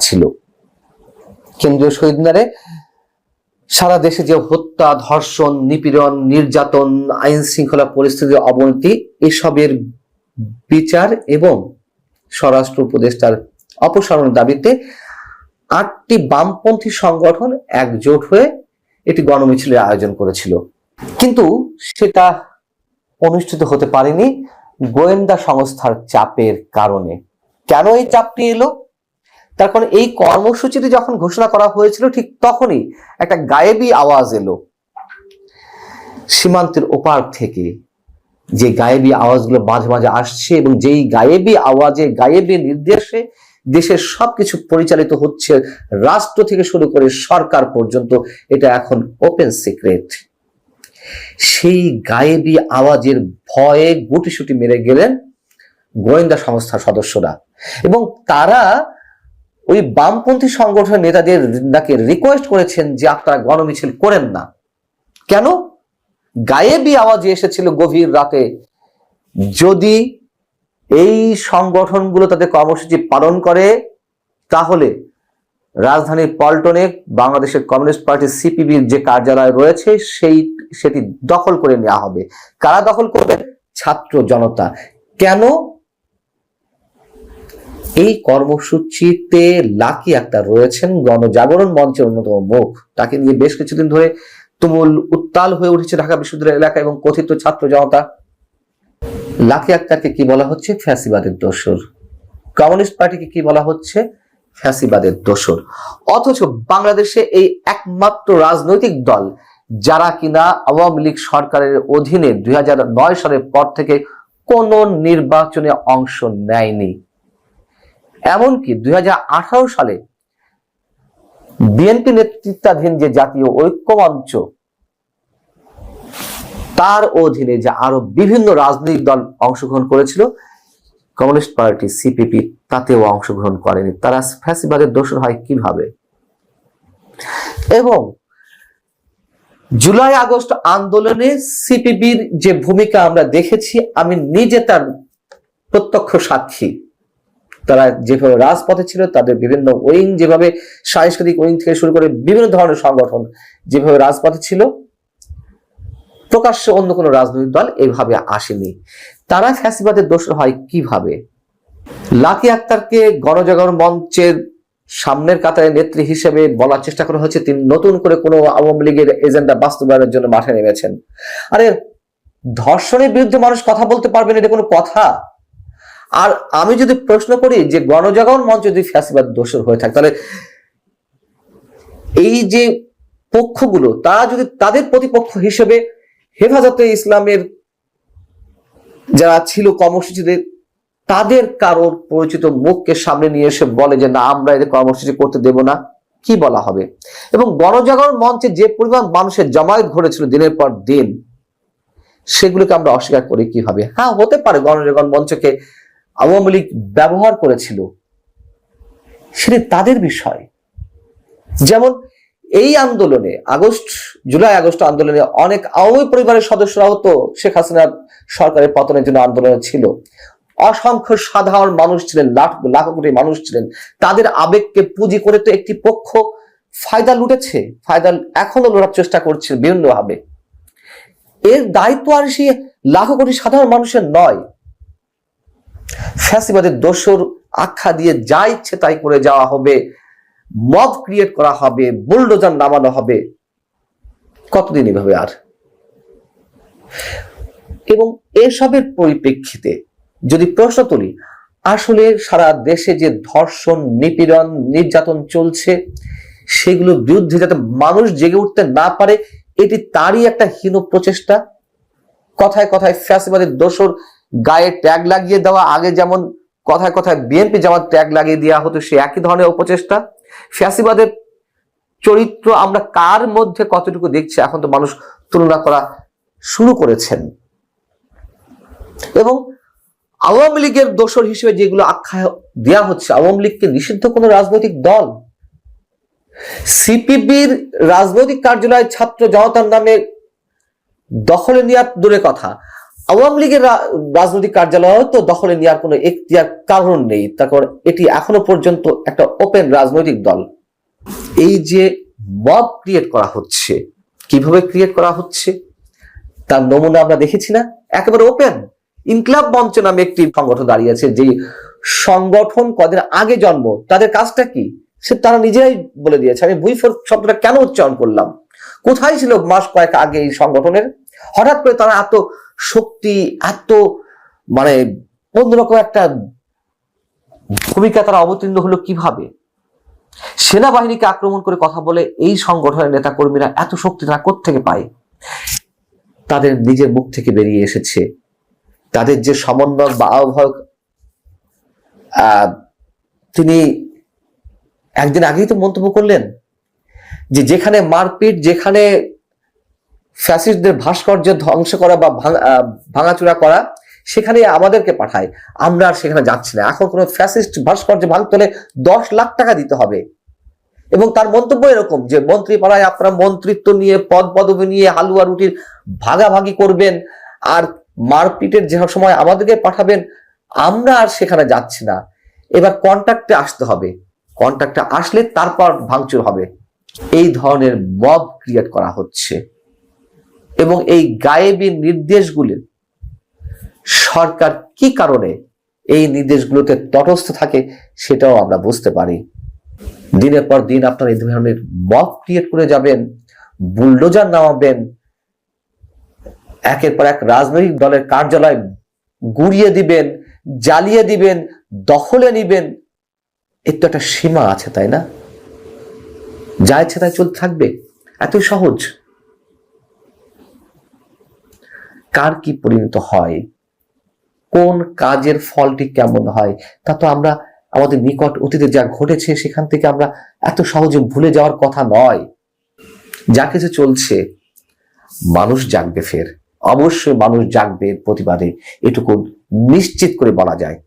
ছিল। কেন্দ্রীয় শহীদ মিনারে সারা দেশে যে হত্যা, ধর্ষণ, নিপীড়ন, নির্যাতন, আইন শৃঙ্খলা পরিস্থিতির অবনতি, এসবের বিচার এবং স্বরাষ্ট্র উপদেষ্টার অপসারণের দাবিতে আটটি বামপন্থী সংগঠন একজোট হয়ে এটি গণমিছিলের আয়োজন করেছিল। কিন্তু সেটা অনুষ্ঠিত হতে পারেনি গোয়েন্দা সংস্থার চাপের কারণে। কেন এই চাপটি এলো? তার কারণ এই কর্মসূচিটি যখন ঘোষণা করা হয়েছিল, ঠিক তখনই একটা গায়েবী আওয়াজ এলো। সীমান্তের ওপার থেকে যে গায়েবী আওয়াজগুলো মাঝে মাঝে আসছে এবং যেই গায়েবী আওয়াজে, গায়েবী নির্দেশে দেশের সবকিছু পরিচালিত হচ্ছে, রাষ্ট্র থেকে শুরু করে সরকার পর্যন্ত, এটা এখন ওপেন সিক্রেট সেই গায়েবী আওয়াজের ভয়ে গুটিসুটি মেরে গেলেন গোয়েন্দা সংস্থার সদস্যরা। এবং তারা ওই বামপন্থী সংগঠনের নেতাদের নাকি রিকোয়েস্ট করেছেন যে আপনারা গণমিছিল করেন না। কেন? গায়েবী আওয়াজে এসেছিল গভীর রাতে। যদি এই সংগঠনগুলো তাদের কর্মসূচি পালন করে, তাহলে রাজধানীর পল্টনে বাংলাদেশের কমিউনিস্ট পার্টি সিপিবির যে কার্যালয় রয়েছে, সেই, সেটি দখল করে নেওয়া হবে। কারা দখল করবে ছাত্র জনতা। কেন? এই কর্মসূচিতে লাকি আক্তার রয়েছেন গণজাগরণ মঞ্চের অন্যতম মুখ। তাকে নিয়ে বেশ কিছুদিন ধরে তুমুল উত্তাল হয়ে উঠেছে ঢাকা বিশ্ববিদ্যালয় এলাকা এবং কথিত ছাত্র জনতা। লাকি আক্তারকে কি বলা হচ্ছে? ফ্যাসিবাদের দোসর। কমিউনিস্ট পার্টিকে কি বলা হচ্ছে? ফ্যাসিবাদের দোসর। অথচ বাংলাদেশে এই একমাত্র রাজনৈতিক দল, যারা কিনা আওয়ামী লীগ সরকারের অধীনে দুই হাজার নয় সালের পর থেকে কোন নির্বাচনে অংশ নেয়নি। এমনকি দুই হাজার আঠারো সালে বিএনপি নেতৃত্বাধীন যে জাতীয় ঐক্যমঞ্চ, তার অধীনে যে আরও বিভিন্ন রাজনৈতিক দল অংশগ্রহণ করেছিল, কমিউনিস্ট পার্টি, সিপিপি, তাতেও অংশগ্রহণ করেনি। তারা ফ্যাসিবাদের দোষর হয় কীভাবে? এবং জুলাই আগস্ট আন্দোলনে সিপিবির যে ভূমিকা আমরা দেখেছি, আমি নিজে তার প্রত্যক্ষ সাক্ষী। তারা যেভাবে রাজপথে ছিল, তাদের বিভিন্ন উইং যেভাবে সাংস্কৃতিক উইং থেকে শুরু করে বিভিন্ন ধরনের সংগঠন যেভাবে রাজপথে ছিল, প্রকাশ্যে অন্য কোনো রাজনৈতিক দল এইভাবে আসেনি। তারা ফ্যাসিবাদের দোষ হয় কীভাবে? লাকি আক্তারকে গণজাগরণ মঞ্চের সামনের কাতারে নেত্রী হিসেবে বলার চেষ্টা করা হচ্ছে তিনি নতুন করে কোনো আওয়ামী লীগের এজেন্ডা বাস্তবায়নের জন্য মাঠে নেমেছেন। আরে, ধর্ষণের বিরুদ্ধে মানুষ কথা বলতে পারবেন এটা কোনো কথা? আর আমি যদি প্রশ্ন করি যে গণজাগরণ মঞ্চ যদি ফ্যাসিবাদ দোষর হয়ে থাকে, তাহলে এই যে পক্ষগুলো, তারা যদি তাদের প্রতিপক্ষ হিসেবে হেফাজতে ইসলামের যারা ছিল কর্মসূচিতে, তাদের কারোর পরিচিত মুখকে সামনে নিয়ে এসে বলে যে, না, আমরা এদের কর্মসূচি করতে দেব না। কি বলা হবে? এবং গণজাগরণ মঞ্চে যে পরিমাণ মানুষের জমায়েত ঘটেছিল দিনের পর দিন, সেগুলোকে আমরা অস্বীকার করি কীভাবে হ্যাঁ হতে পারে গণজাগরণ মঞ্চকে আওয়ামী লীগ ব্যবহার করেছিল, সেটি তাদের বিষয়। যেমন এই আন্দোলনে, আগস্ট, জুলাই, আগস্ট আন্দোলনে অনেক আওয়ামী পরিবারের সদস্যরাও তো শেখ হাসিনার সরকারের পতনের জন্য আন্দোলনে ছিল। অসংখ্য সাধারণ মানুষ ছিলেন, লাখ লাখ কোটি মানুষ ছিলেন। তাদের আবেগকে পুঁজি করে তো একটি পক্ষ ফায়দা লুটেছে, ফায়দা এখনও লোড়ার চেষ্টা করছে বিভিন্নভাবে। এর দায়িত্ব আর সে লাখো কোটি সাধারণ মানুষের নয়। ফ্যাসিবাদের দোষর আখ্যা দিয়ে যা ইচ্ছে তাই করে যাওয়া হবে। মব ক্রিয়েট করা হবে, বুলডোজার নামানো হবে। কতদিন এভাবে আর? এবং এসবের পরিপ্রেক্ষিতে যদি প্রশ্ন তুলি, আসলে সারা দেশে যে ধর্ষণ, নিপীড়ন, নির্যাতন চলছে, সেগুলোর বিরুদ্ধে যাতে মানুষ জেগে উঠতে না পারে, এটি তারই একটা হীন প্রচেষ্টা। কথায় কথায় ফ্যাসিবাদের দোসর গায়ে ট্যাগ লাগিয়ে দেওয়া। আগে যেমন কথায় কথায় বিএনপি জামাত ট্যাগ লাগিয়ে দেওয়া হতো, সে একই ধরনের অপচেষ্টা ফ্যাসিবাদের চরিত্র আমরা কার মধ্যে কতটুকু দেখছি, এখন তো মানুষ তুলনা করা শুরু করেছেন। এবং আওয়ামী লীগের দোষর হিসেবে যেগুলো আখ্যা দেওয়া হচ্ছে, আওয়ামী লীগকে নিষিদ্ধ কোনো রাজনৈতিক দল? সিপিবির রাজনৈতিক কার্যালয় ছাত্র জনতার নামে দখলে নেওয়ার দূরে কথা। আওয়ামী লীগের রাজনৈতিক কার্যালয় তো দখলে নেওয়ার কোনো এখতিয়ার কারণ নেই। তারপর এটি এখনও পর্যন্ত একটা ওপেন রাজনৈতিক দল। এই যে মব ক্রিয়েট করা হচ্ছে, কীভাবে ক্রিয়েট করা হচ্ছে, তার নমুনা আমরা দেখেছি না। একেবারে ওপেন ইনকলাব মঞ্চ নামে একটি সংগঠন দাঁড়িয়েছে যে সংগঠন কদিন আগে জন্ম। তাদের কাজটা কি? সে তারা নিজেরাই বলে দিয়েছে। আমি ভুইফোর শব্দটা কেন উচ্চারণ করলাম? কোথায় ছিল মাস কয়েক আগে এই সংগঠনের? হঠাৎ করে তারা এত শক্তি এত মানে অন্যরকম একটা ভূমিকা তারা অবতীর্ণ হলো কীভাবে? সেনাবাহিনীকে আক্রমণ করে কথা বলে এই সংগঠনের নেতা কর্মীরা এত শক্তি তারা থেকে পায়? তাদের নিজের মুখ থেকে বেরিয়ে এসেছে। তাদের যে সমন্বয়ক বা আহ্বায়ক আহ, তিনি একদিন আগেই তো মন্তব্য করলেন যে যেখানে মারপিট যেখানে ফ্যাসিস্টদের ভাস্কর্য ধ্বংস করা বা ভাঙাচোরা করা সেখানে আমাদেরকে পাঠায়। আমরা আর সেখানে যাচ্ছি না। এখন কোনো ফ্যাসিস্ট ভাস্কর্য ভাঙতে হলে দশ লাখ টাকা দিতে হবে। এবং তার মন্তব্য এরকম যে মন্ত্রী পাড়ায় আপনারা মন্ত্রিত্ব নিয়ে, পদ পদবি নিয়ে, হালুয়া রুটির ভাগাভাগি করবেন আর মারপিটের যে সময় আমাদেরকে পাঠাবেন, আমরা আর সেখানে যাচ্ছি না। এবার কন্ট্রাক্টে আসতে হবে। কন্ট্রাক্টে আসলে তারপর ভাঙচুর হবে। এই ধরনের মব ক্রিয়েট করা হচ্ছে। এবং এই গায়েবী নির্দেশগুলি সরকার কি কারণে এই নির্দেশগুলোতে তটস্থ থাকে সেটাও আমরা বুঝতে পারি। দিনের পর দিন আপনার এই ধরনের মব ক্রিয়েট করে যাবেন বুলডোজার নামাবেন, একের পর এক রাজনৈতিক দলের কার্যালয় গুড়িয়ে দিবেন, জ্বালিয়ে দিবেন, দখলে নিবেন। এর তো একটা সীমা আছে, তাই না? যা ইচ্ছে তাই চলতে থাকবে। এতই সহজ। কার কি পরিণত হয়? কোন কাজের ফলটি কেমন হয়? তা তো আমরা আমাদের নিকট অতীতে যা ঘটেছে সেখান থেকে আমরা এত সহজে ভুলে যাওয়ার কথা নয়। যা কিছু চলছে, মানুষ জাগবে ফের। অবশ্যই মানুষ জাগবে প্রতিবাদে। এটুকু নিশ্চিত করে বলা যায়।